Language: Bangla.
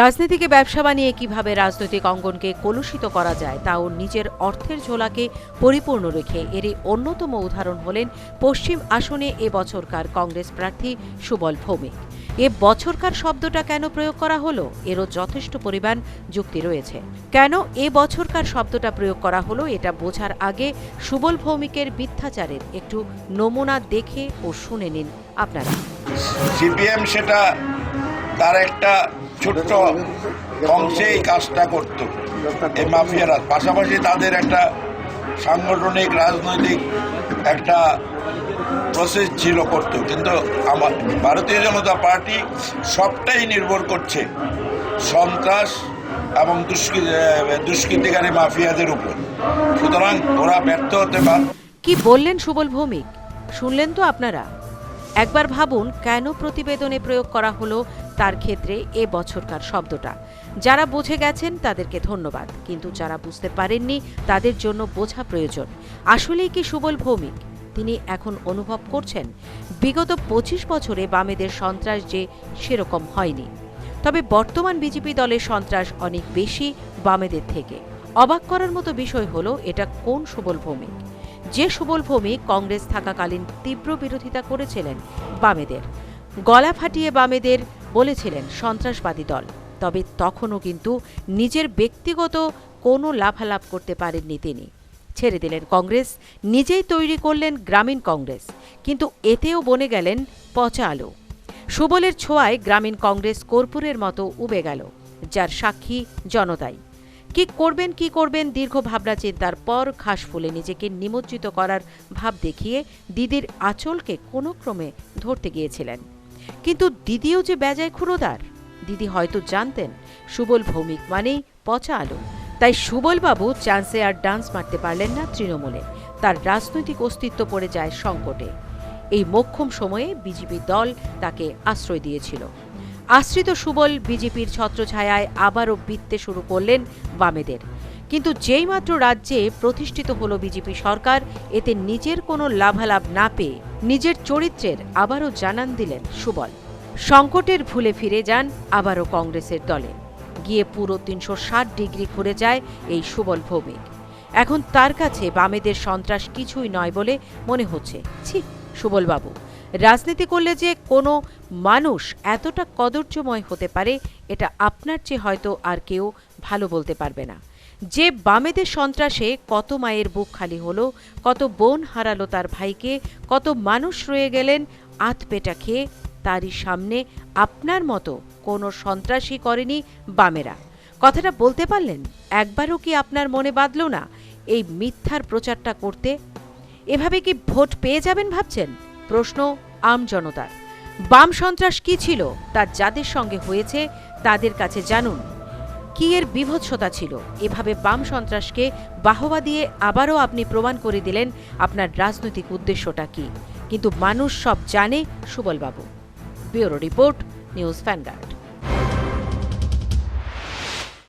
রাজনীতিকে ব্যবসা বানিয়ে কীভাবে রাজনৈতিক অঙ্গনকে কলুষিত করা যায় তা ওর নিজের অর্থের ঝোলাকে পরিপূর্ণ রেখে এরই অন্যতম উদাহরণ হলেন পশ্চিম আসনে এ বছরকার কংগ্রেস প্রার্থী সুবল ভৌমিক। এ বছরকার শব্দটা কেন প্রয়োগ করা হলো? এরও যথেষ্ট পরিমাণ যুক্তি রয়েছে। কেন এ বছরকার শব্দটা প্রয়োগ করা হলো? এটা বোঝার আগে সুবল ভৌমিকের মিথ্যাচারের একটু নমুনা দেখে ও শুনে নিন আপনারা। সিপিএম সেটা তার একটা ছোট্ট অংশে এই কাজটা করত। এই মাফিয়ারা। পাশাপাশি তাদের একটা সাংগঠনিক, রাজনৈতিক একটা প্রসেস ছিল করতো। কিন্তু আমার ভারতীয় জনতা পার্টি সবটাই নির্ভর করছে সন্ত্রাস এবং দুষ্কৃ দুষ্কৃতিকারী মাফিয়াদের উপর। সুতরাং ওরা ব্যর্থ হতে পারে কি বললেন সুবল ভৌমিক? শুনলেন তো আপনারা? একবার ভাবুন কেন প্রতিবেদনে প্রয়োগ করা হলো তার ক্ষেত্রে এ বছরকার শব্দটা। যারা বুঝে গেছেন তাদেরকে ধন্যবাদ, কিন্তু যারা বুঝতে পারেননি তাদের জন্য বোঝা প্রয়োজন। আসলেই কি সুবল ভৌমিক? তিনি এখন অনুভব করছেন, বিগত পঁচিশ বছরে বামেদের সন্ত্রাস যে সেরকম হয়নি। তবে বর্তমান বিজেপি দলের সন্ত্রাস অনেক বেশি বামেদের থেকে। অবাক করার মতো বিষয় হলো এটা কোন সুবল ভৌমিক? যে সুবল ভৌমিক কংগ্রেস থাকাকালীন তীব্র বিরোধিতা করেছিলেন বামেদের। গলা ফাটিয়ে বামেদের বলেছিলেন সন্ত্রাসবাদী দল। তবে তখনও কিন্তু নিজের ব্যক্তিগত কোনো লাভালাভ করতে পারেননি তিনি। ছেড়ে দিলেন কংগ্রেস, নিজেই তৈরি করলেন গ্রামীণ কংগ্রেস, কিন্তু এতেও বনে গেলেন পচা আলো। সুবলের ছোঁয়ায় গ্রামীণ কংগ্রেস কর্পূরের মতো উবে গেল, যার সাক্ষী জনতাই। কি করবেন কি করবেন, দীর্ঘ ভাবনা চিন্তার পর ঘাস ফুলে নিজেকে নিমজ্জিত করার ভাব দেখিয়ে দিদির আঁচলকে কোনো ক্রমে ধরতে গিয়েছিলেন। কিন্তু দিদিও যে বেজায় ক্ষুরোদার, দিদি হয়তো জানতেন সুবল ভৌমিক মানেই পচা আলো। তাই সুবলবাবু চান্সে আর ডান্স মারতে পারলেন না তৃণমূলে। তার রাজনৈতিক অস্তিত্ব পড়ে যায় সংকটে। এই মোক্ষম সময়ে বিজেপি দল তাকে আশ্রয় দিয়েছিল। আশ্রিত সুবল বিজেপির ছত্রছায়ায় আবারও বিত্তে শুরু করলেন বামেদের। কিন্তু যেইমাত্র রাজ্যে প্রতিষ্ঠিত হলো বিজেপি সরকার, এতে নিজের কোনো লাভালাভ না পেয়ে নিজের চরিত্রের আবারও জানান দিলেন সুবল। সংকটের ভুলে ফিরে যান আবারও কংগ্রেসের দলে। গিয়ে পুরো তিনশো ষাট ডিগ্রি ঘুরে যায় এই সুবল ভৌমিক। এখন তার কাছে বামেদের সন্ত্রাস কিছুই নয় বলে মনে হচ্ছে। ছি, সুবলবাবু রাজনীতি করলে যে কোনো মানুষ এতটা কদর্যময় হতে পারে, এটা আপনার চেয়ে হয়তো আর কেউ ভালো বলতে পারবে না। যে বামেদের সন্ত্রাসে কত মায়ের বুক খালি হলো, কত বোন হারালো তার ভাইকে, কত মানুষ রয়ে গেলেন আত পেটা খেয়ে, তারই সামনে আপনার মতো কোনো সন্ত্রাসী করেনি বামেরা। কথাটা বলতে পারলেন? একবারও কি আপনার মনে বাঁধল না এই মিথ্যার প্রচারটা করতে? এভাবে কি ভোট পেয়ে যাবেন ভাবছেন? প্রশ্ন আম জনতার। বাম সন্ত্রাস কি ছিল তা যাদের সঙ্গে হয়েছে তাদের কাছে জানুন। কি এর বিভৎসতা ছিল? এভাবে বাম সন্ত্রাসকে বাহবা দিয়ে আবারও আপনি প্রমাণ করে দিলেন আপনার রাজনৈতিক উদ্দেশ্যটা কি। কিন্তু মানুষ সব জানে সুবলবাবু। Bureau report, news ফ্যানগার্ড।